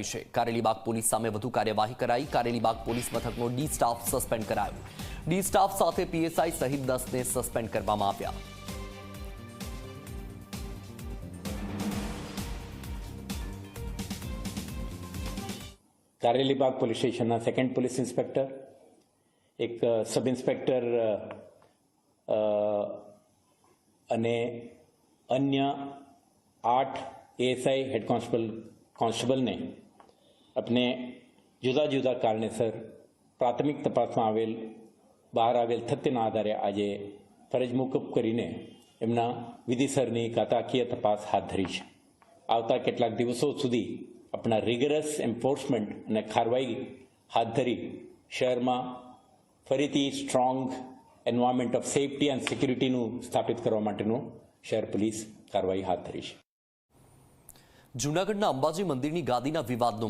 કરાઈ છે. કારેલીબાગ પોલીસ સામે વધુ કાર્યવાહી કરાઈ. કારેલીબાગ પોલીસ મથકનો ડી સ્ટાફ સસ્પેન્ડ કરાયો. ડી સ્ટાફ સાથે પીએસઆઈ સહિત દસને સસ્પેન્ડ કરવામાં આવ્યા. કારેલીબાગ પોલીસ સ્ટેશનના સેકન્ડ પોલીસ ઇન્સ્પેક્ટર, એક સબ ઇન્સ્પેક્ટર અને અન્ય આઠ એએસઆઈ હેડ કોન્સ્ટેબલ કોન્સ્ટેબલને આપણે જુદા જુદા કારણેસર પ્રાથમિક તપાસમાં આવેલ બહાર આવેલ તથ્યના આધારે આજે ફરજ મુકબ કરીને એમના વિધિસરની કાતાકીય તપાસ હાથ ધરી છે આવતા કેટલાક દિવસો સુધી આપણા રિગરસ એન્ફોર્સમેન્ટ અને કાર્યવાહી હાથ ધરી શહેરમાં ફરીથી strong environment of safety and સિક્યુરિટીનું સ્થાપિત કરવા માટેનું શહેર પોલીસ કાર્યવાહી હાથ ધરી છે જૂનાગઢના અંબાજી મંદિરની ગાદીના વિવાદનો